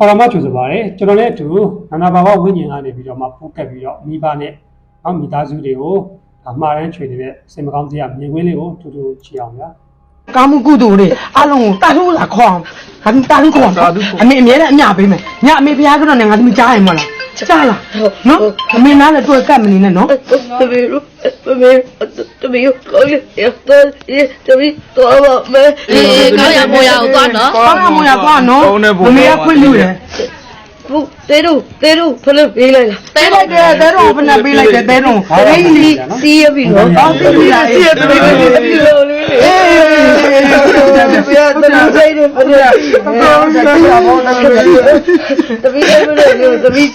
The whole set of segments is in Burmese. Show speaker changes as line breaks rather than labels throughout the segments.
ခေါ်တော်မချူဆိုပါတယ်ကျွန်တော်လည်းအတူနာနာဘာဝဝိညာဉ်ကနေပြီးတော့မှပို့ကပ်ပြီးတော့မိဘနဲ့နော်မိသားစုတွေကိုအမှားတမ်းချွေနေတဲ့စင်မကောင်းတရားမြင်ကွင်းလေးကိုတူတူချီအောင်ဗျာ
ကောင်းမှုကုသိုလ်တွေအလုံးကိုတာထုလာခေါအောင်ငါတာထုခေါအောင်အမေအမြဲတမ်းအမြပေးမယ်ညအမေဖျားကတော့နဲ့ငါသမီးကြားရင်မလား ကြားလားနော်အမေနားလည်းတွေ့ကတ်မနေနဲ့နော်
တမီးတို့တမီးတမီးကိုရရတော့တမီးတော့ပါမယ်
အေးကောင်းရမိုးရအောင်သွားနော်
ကောင်းကမွန်ရသွားနော်အမေကခွင့်ပြုတယ်
ဘုတဲတို့တဲတို့ဖလို့ပေးလိုက်လား
တဲလိုက်တယ်တဲတော့ဘယ်နဲ့ပေးလိုက်တယ်တဲတော့
ဒိန်းဒီစီးရပြီနော်
အော်ပြီပြီလားအေး
တမီးတမီးလို့လေ အေးတမီး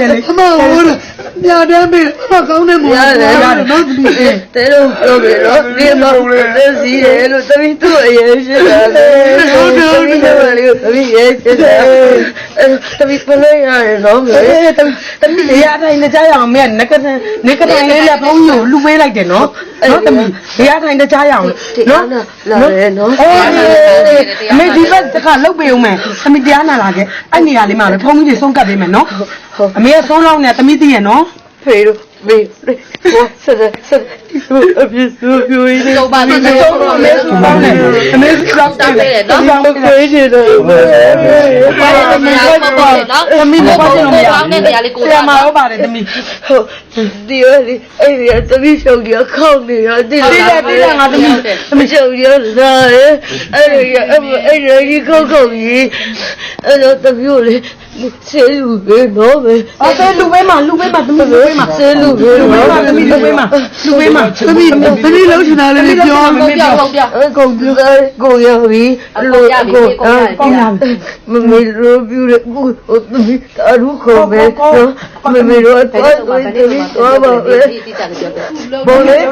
တ မီးဆိုင်တယ်ဖလို့တမီးလည်းမလို့တမီးဆိုင်တယ်ဆိုတော့အဲ့ဒါ
သိတယ်လေတဲတော့သိတယ်လေ
အမဟုတ်ညတန်းပေးအမကောင်းတဲ့မူ
ရတယ်နော်တမီးတဲတို့ပြောပြီနော်ဒီမှာတဲစီးတယ်လို့တမီးသူ့အရေးရှိတာလေဟုတ်တယ်ဟုတ်တယ်လေတမီးရေးရှိတယ်တမီးဖလို့ရတယ်နော်မေ
အေးတမီးရတိုင်းနဲ့ကြားရအောင်မင်းငကတငကတလေးလက်ဖုံးကြီးကိုလူပေးလိုက်တယ်နော်နော်တမီးရတိုင်းနဲ့ကြားရအောင်နော်
လာတယ်နော်
အေးအမေဒီဘက်တခါလုတ်ပေးဦးမယ်သမီးတရားနာလာခဲ့အဲ့နေရာလေးမှာလေဖုန်းကြီးတွေဆုံးကပ်ပေးမယ်နော် အမေကဆုံးလောက်နေသမီးသိရနော်
ဖေတို့မေဟိုဆက်ဆက်အပြစ်ဆိုပြိုးနေ
တော့ပါတော့တော့
အမေဆုံးလောက်နေအမေဆုံးတောင်းတယ်နော်
မခွေးနေတော့
ဘာလဲတမီးပေါ့ပေါ့နော်
သမီးလည်းပတ်လို့မရ
ကောင်းတဲ့နေရာလေးကို
ဆရာမဟုတ်ပါတယ်သမီး
ဟုတ်ဒီရဒီအဲ့ဒီတပိရှုံကြီးခေါင်းနေရတိ
တိတယ်တိတယ်ငါသမီး
တပိရှုံကြီးလာရဲအဲ့ဒီအဲ့ဒီကြီးခေါင်းခေါင်းကြီးအဲ့တော့တပိကိုလေ ဆေးလူပဲနော်ပဲ
အော်ဆဲလူပေးမှာလူပေးမှာသမီးလူပေးမှာ
ဆေးလူပဲ
လူပေးမှာသမီးလူပေးမှာလူပေးမှာ
သမီးသမီးလုံးချင်တာလေးပြော
ဟုတ်ပြဟုတ်ပြ
အကုန်ပြကိုရပြီလို့ကိုမမေလိုပြရကိုဟိုသမီးအရုခေါ်ပဲနော်မမေတို့တော့သမီးတော့ပါလေ
တိတိကျကျပြော
ဘုံလေး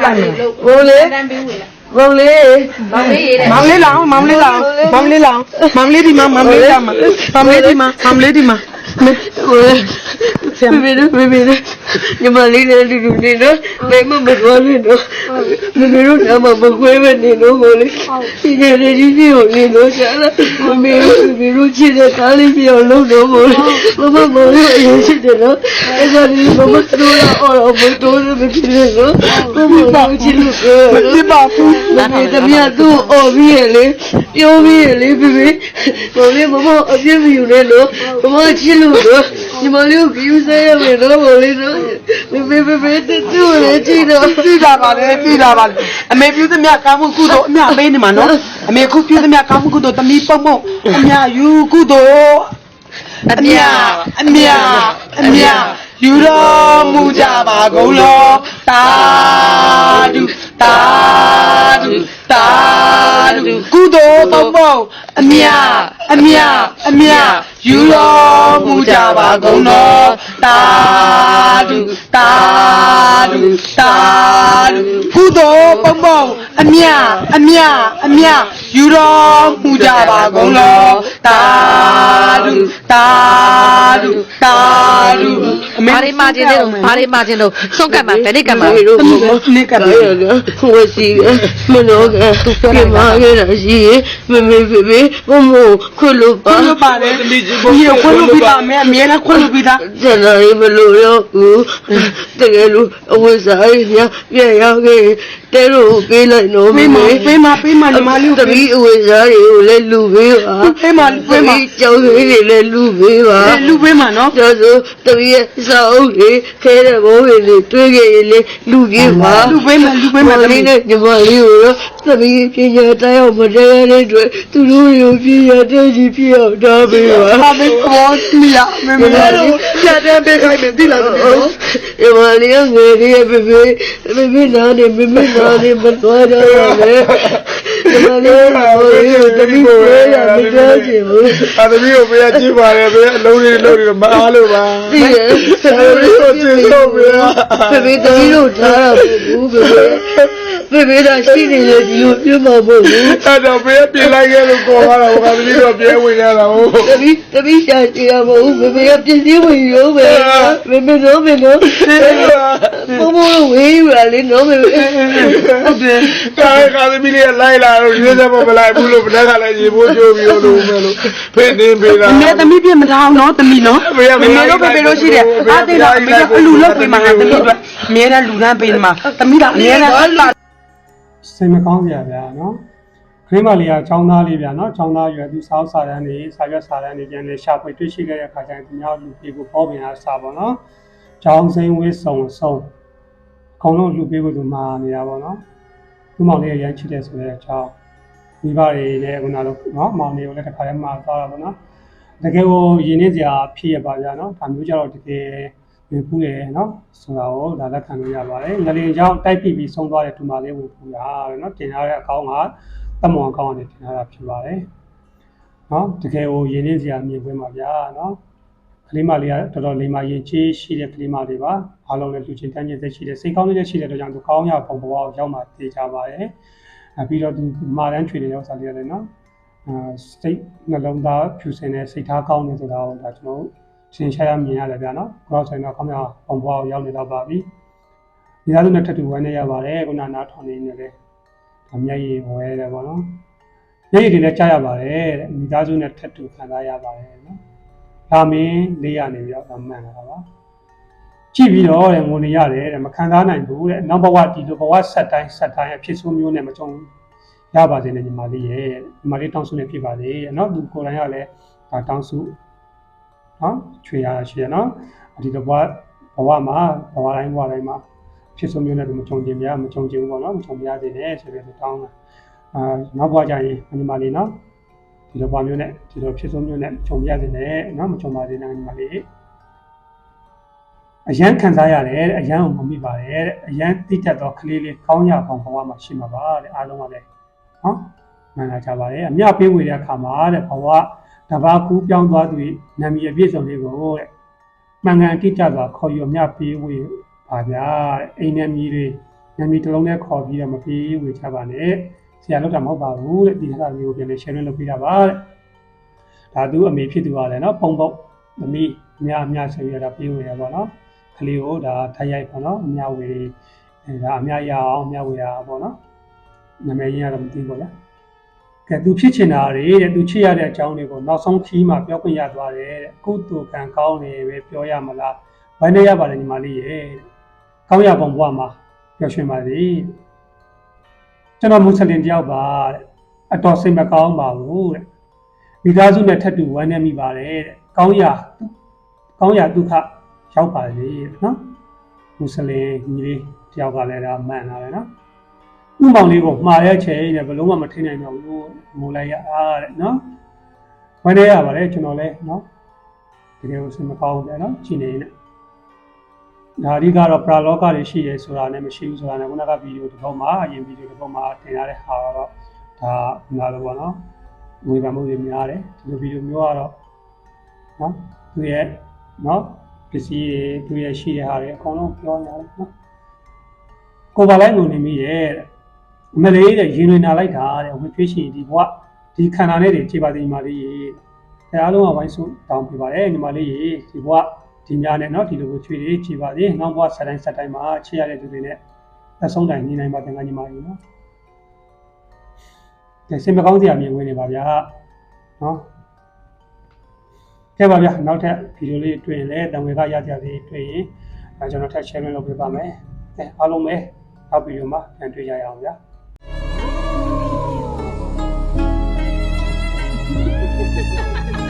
ဘုံလေး ဘုံလေး
မောင်လေးရေးတယ်
မောင်လေးလောင်မောင်လေးလောင်မောင်လေးလောင်မောင်လေးဒီမှာမောင်လေးလောင်မောင်လေးဒီမှာမောင်လေးဒီမှာ
ဟို ဆရာမေတို့မေမေတို့ညီမလေးလည်းလူလူနေနော်မေမမတော်နေနော်မေမေတို့ကမှမခွဲမနေနော်ဟိုလေဒီကလေးကြီးကြီးကိုနေလို့ရှာလာမမေတို့မေမေတို့ချစ်တဲ့ကားလေးပြောင်းလို့တော့ဟိုလေမမမောင်လေးအရင်ချစ်တယ်နော်အဲ့ဒါလေးမမတို့လာအော်တော့မတော်ရမဖြစ်နေနော်မမတို့ချစ်လို့ပြော
ဒီပါဘူး
မမေတမီးသူ့အော်ပြီးရလေပြောပြီးရလေဖေဖေမောင်လေးမမအပြစ်မယူနဲ့လို့မမချစ်လို့တော့ ညီမလေးကိုယူဆရမယ်တော့မောင်လေးတော့ဖေဖေဖေဖေတူတူလေးချစ်တော့
သိတာပါလေသိတာပါလေအမေပြုသမျှကောင်းမှုကုသိုလ်အမြပေးနေမှာနော်အမေခုပြုသမျှကောင်းမှုကုသိုလ်တမီးပုံပုံအမြယူကုသိုလ်အမြအမြအမြယူတော်မူကြပါကုန်လောတာဒု တာဒုတာဒုကုသိုလ်ပုံပုံအမြအမြအမြယူတော်မူကြပါကုန်လောတာဒုတာဒုတာဒုကုသိုလ်ပုံပုံအမြအမြအမြ ယူတော်မူကြပါကုန်လောတာဒုတာဒုတာဒု
ဘာတွေမှာခြင်းလို့ဘာတွေမှာခြင်းလို့ဆုံးကတ်မှာဘယ်နေ့ကတ်မှာ
မေတို့မမ
နေကပ်
ရရဝစီမနောကပြမရရရှိမမေဖေဖေမမခွလို့ပါ
ခွင့်လို့ပါတယ်ဒီခွင့်လို့ပြီးသားအမေအမြဲတမ်းခွင့်လို့ပြီးသား
ကျန်တာရေးမလို့ရောဘူးတကယ်လို့အဝိဇ္ဇာကြီးညပြန်ရောက်ခဲ့ တဲလို့ပေးလိုက်တော့
ပေးမပေးမပေးမညီမလေး
တ
ကို
ပီးအဝိဇ္ဇာတွေကိုလည်းလူပေးပါ
ပေးမပေးမ
ကျောင်းလေးတွေလည်းလူပေးပါ
လူပေးမနော်
ဒါဆိုတပီးရဲ့စာအုပ်တွေခဲတဲ့ဘိုးတွေတွေတွေးခဲ့ရင်လေလူပေးပါ
လူပေးမလူပေးမ
မ
တမီး
လေးနဲ့ညီမလေးကိုတော့တပီးပညာတိုင်းအောင်မတရားတဲ့အတွက်သူတို့တွေကိုပညာတဲ့ကြီးပြအောင်တားပေးပါ
ဟာမေကောမီယာမေမေတို့ပြတဲ့ပေးခိုင်းမယ်ဒီလားတမီးနော်
ဒီမလေးငယ်လေးပဲပဲပဲပဲနားနေမမနားနေမတော်ရရမယ်ဒီမလေးဟိုရတမီးကိုရမတော်ချင်ဘူး
အသမီးကိုပေးရကြည့်ပါလေပေးအလုံးလေးလုံးလေးမအားလို့ပါ
ဒီရ
အသမီးကိုကြည့်လို့ပေးရ
ပဲပဲတမီးတို့ထားတာဘူးပဲ ပဲပဲဒါရှိနေလေဒီလိုပြမဖို့ဘူး
အဲ့တော့ပေးပြင်လိုက်ခဲ့လို့ခေါ်လာတော့ကသမီးတော့ပြဲဝင်ရတာဟုတ်
တမီးတမီးရှာကြရမဟုတ်ပဲပဲပြည့်စည်ဝင်ရောပဲပဲပဲတော့ပဲနော်ဘုံဘုံဝေးရလေနော်ပဲ
ဟုတ်တယ်
ကားကာသမီးလေးလိုက်လာတော့ရွေးစမမလိုက်ဘူးလို့ဘယ်ကလည်းရေဖို့ကြိုးလို့ပြောလို့မဲလို့ဖေးနေဖေးလား
အမေသမီးပြမထားအောင်နော်သမီးနော်
ဖေးရ
မ
ဖေးရ
မေတို့ဖေဖေတို့ရှိတယ်အားသိတော့အမေကအလူလောက်ပေးမှာငါသမီးတို့အမြဲတမ်းလူတန်းပေးမှာသမီးကအမြဲတမ်း
စိတ်မကောင်းစရာဗျာနော်ခရင်းမလေးကចောင်းသားလေးဗျာနော်ចောင်းသားရွယ်သူစားစာတန်းနေစာရွက်စာတန်းနေပြန်လေရှာဖွေတွေ့ရှိခဲ့တဲ့အခါကျရင်သူများလူပြေကိုပေါ်ပင်အားစာပေါ့နော်ចောင်းစိမ်းဝေးဆုံဆုံအကုန်လုံးလူပြေကိုသူမာနေတာပေါ့နော်သူ့မောင်လေးရရမ်းချစ်တယ်ဆိုတဲ့အကြောင်းမိဘတွေလည်းခုနကနော်မောင်လေးကိုလည်းတစ်ခါတည်းမှာသွားတာပေါ့နော်တကယ်ကိုရင်းနှီးစရာဖြစ်ရပါဗျာနော်ဒါမျိုးကြတော့တကယ် ဝင်ပူးတယ်နော်ဆိုတာကိုဒါလက်ခံလို့ရပါတယ်ငလင်ကြောင့်တိုက်ပြီးပြီးဆုံးသွားတဲ့တူမလေးဝင်ပူးတာနော်တင်ထားတဲ့အကောင့်ကတမွန်အကောင့်ကနေတင်ထားတာဖြစ်ပါတယ်နော်တကယ်ကိုရင်းနှီးစရာမြင်ခွင့်ပါဗျာနော်ကလေးမလေးကတော်တော်လေးမရင်ချေးရှိတဲ့ကလေးမလေးပါအားလုံးလည်းလူချင်းတန်းချင်းသက်ရှိတဲ့စိတ်ကောင်းလေးရှိတဲ့အတွက်ကြောင့်သူကောင်းရပုံဘဝကိုရောက်မှသိကြပါတယ်အဲပြီးတော့သူမာရန်ချွေတဲ့ဥစ္စာလေးရတယ်နော်အာစိတ်နှလုံးသားဖြူစင်တဲ့စိတ်ထားကောင်းနေဆိုတာကိုဒါကျွန်တော်တို့ ရှင်းရှားရမြင်ရတယ်ဗျာနော်ကိုယ်ဆိုရင်တော့ကောင်းရပုံဘဝကိုရောက်နေတော့ပါပြီဒီသားစုနဲ့ထပ်တူဝမ်းနေရပါတယ်ခုနနားထောင်နေနေလေအမျက်ရည်ဝဲတယ်ပေါ့နော်မျက်ရည်တွေလည်းကြားရပါတယ်တဲ့မိသားစုနဲ့ထပ်တူခံစားရပါတယ်နော်ဒါမင်းလေးရနေပြီးတော့မှန်လာတာပါ ကြည့်ပြီးတော့တဲ့ငိုနေရတယ်တဲ့မခံစားနိုင်ဘူးတဲ့နောက်ဘဝဒီလိုဘဝဆက်တိုင်းဆက်တိုင်းအဖြစ်ဆိုးမျိုးနဲ့မကြုံရပါစေနဲ့ညီမလေးရဲ့ညီမလေးတောင်းဆုနေဖြစ်ပါစေတဲ့เนาะသူကိုယ်တိုင်ကလည်းဒါတောင်းဆု နော်ချွေရရှိရနော်ဒီတော့ဘဝမှာဘဝတိုင်းဘဝတိုင်းမှာဖြစ်ဆုံးမျိုးနဲ့တော့မကြုံကျင်များမကြုံကျင်ဘူးပေါ့နော်မကြုံပြသေးနဲ့ဆိုပြီးတော့တောင်းတာအာနောက်ဘဝကျရင်ညီမလေးနော်ဒီလိုဘဝမျိုးနဲ့ဒီလိုဖြစ်ဆုံးမျိုးနဲ့ကြုံပြသေးနဲ့နော်မကြုံပါသေးနဲ့ညီမလေးအရန်ခံစားရတယ်တဲ့အရန်ကိုမမိပါတယ်တဲ့အရန်တိတက်တော့ကလေးလေးကောင်းရအောင်ဘဝမှာရှိမှာပါတဲ့အားလုံးကလည်းနော်မှန်လာကြပါတယ်အမြပေးဝေတဲ့အခါမှာတဲ့ဘဝ တဘာကူးပြောင်းသွားသူ၏နာမည်အပြည့်စုံလေးကိုတဲ့မှန်ကန်တိကျစွာခေါ်ယူအမြပေးဝေပါဗျာတဲ့အိမ်နဲ့မြည်တွေနာမည်တစ်လုံးနဲ့ခေါ်ပြီးတော့မပေးဝေချပါနဲ့ဆရာလောက်တာမဟုတ်ပါဘူးတဲ့ဒီဟာမျိုးကိုပြန်လေ share လုပ်ပေးတာပါတဲ့ဒါသူအမေဖြစ်သူကလည်းနော်ပုံပုံသမီးအများအများဆိုပြီးတော့ပေးဝေရပါတော့ကလေးကိုဒါထိုက်ရိုက်ပေါ့နော်အများဝေအဲဒါအများရအောင်အများဝေရအောင်ပေါ့နော်နာမည်ရင်းကတော့မသိဘူးဗျာ ကဲသူဖြစ်ချင်တာတွေတဲ့သူချစ်ရတဲ့အကြောင်းတွေကိုနောက်ဆုံးခီးမှာပြောခွင့်ရသွားတယ်တဲ့ကုတူကံကောင်းနေပဲပြောရမလားဘယ်နဲ့ရပါလဲညီမလေးရဲ့တဲ့ကောင်းရပုံဘဝမှာပျော်ရွှင်ပါစေကျွန်တော်မွတ်စလင်တယောက်ပါတဲ့အတော်စိတ်မကောင်းပါဘူးတဲ့မိသားစုနဲ့ထပ်တူဝမ်းနေမိပါတယ်တဲ့ကောင်းရကောင်းရဒုက္ခရောက်ပါလေနော်မွတ်စလင်ညီလေးတယောက်ကလည်းဒါမှန်လာတယ်နော် ဥမောင်လေးကိုမှားရဲ့ချိန်နဲ့ဘယ်လုံးမှမထိနိုင်တော့ဘူးငိုလိုက်ရအားတဲ့နော်ဝင်နေရပါတယ်ကျွန်တော်လည်းနော်တကယ်ကိုစင်မကောင်းဘူးဗျာနော်ကြည်နေနေဒါအဓိကတော့ပရာလောကတွေရှိရဲဆိုတာနဲ့မရှိဘူးဆိုတာနဲ့ခုနကဗီဒီယိုတစ်ပုဒ်မှာအရင်ဗီဒီယိုတစ်ပုဒ်မှာတင်ရတဲ့ဟာတော့ဒါနားလို့ပေါ့နော်ဝေဖန်မှုတွေများတယ်ဒီလိုဗီဒီယိုမျိုးကတော့နော်သူရဲ့နော်ပစ္စည်းတွေသူရရှိတဲ့ဟာတွေအကုန်လုံးပြောနေရတယ်နော်ကိုပါလိုက်လို့နေမိရဲ့တဲ့အ မလေးတဲ့ရင်တွေနာလိုက်တာတဲ့ဝေထွေးရှင်ဒီဘဝဒီခန္ဓာနဲ့တွေခြေပါသိညီမလေးရေအဲအားလုံးကဝိုင်းစုတောင်းပြပါတယ်ညီမလေးရေဒီဘဝဒီများနဲ့နော်ဒီလိုကိုချွေတွေခြေပါသေးနောက်ဘဝဆက်တိုင်းဆက်တိုင်းမှာခြေရတဲ့သူတွေနဲ့သက်ဆုံးတိုင်နေနိုင်ပါတဲ့ငါညီမလေးနော်ကဲစင်မကောင်းစရာမြင်ဝင်နေပါဗျာနော်ကဲပါဗျာနောက်ထပ်ဗီဒီယိုလေးတွေ့ရင်လည်းတံငွေကရကြလေးတွေ့ရင်အဲကျွန်တော်ထပ် share လုပ်ပေးပါမယ်။အဲအားလုံးပဲနောက်ဗီဒီယိုမှာပြန်တွေ့ကြရအောင်ဗျာ။ Ha ha ha ha!